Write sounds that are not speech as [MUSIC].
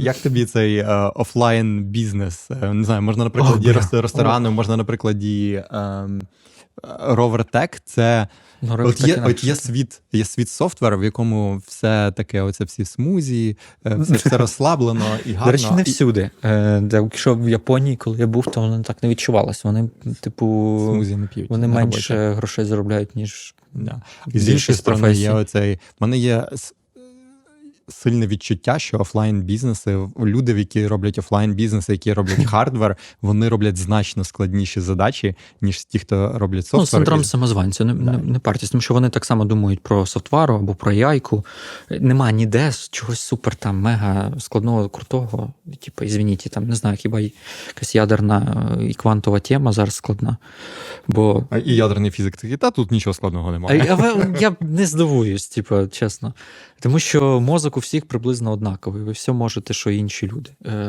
Як тобі цей е, офлайн бізнес? Е, не знаю, можна на прикладі О, бля. рес- ресторану, можна на прикладі ем, Ровертек. Це Ну, от є, от є світ, є світ софтверу, в якому все таке, оце всі смузі, е, все, все [LAUGHS] розслаблено і гарно. До речі, не всюди. Е, Якщо в Японії, коли я був, то воно так не відчувалось. Вони, типу, смузі не п'ють. вони менше грошей заробляють, ніж. І з іншої сторони, є оцей. В мене є сильне відчуття, що офлайн бізнеси, люди, які роблять офлайн бізнеси, які роблять хардвер, вони роблять значно складніші задачі, ніж ті, хто роблять Ну, софтвер. синдром І- самозванця, не, не, не партість, тому що вони так само думають про софтвару або про яйку. Нема ніде чогось супер там мега складного, крутого. Типу, ізвініть, там не знаю, хіба якась ядерна і квантова тема зараз складна. Бо А І ядерний фізик такий, та тут нічого складного немає. а ви- я не здивуюсь, типу, чесно. Тому що мозок у всіх приблизно однаковий. Ви все можете, що інші люди. Е,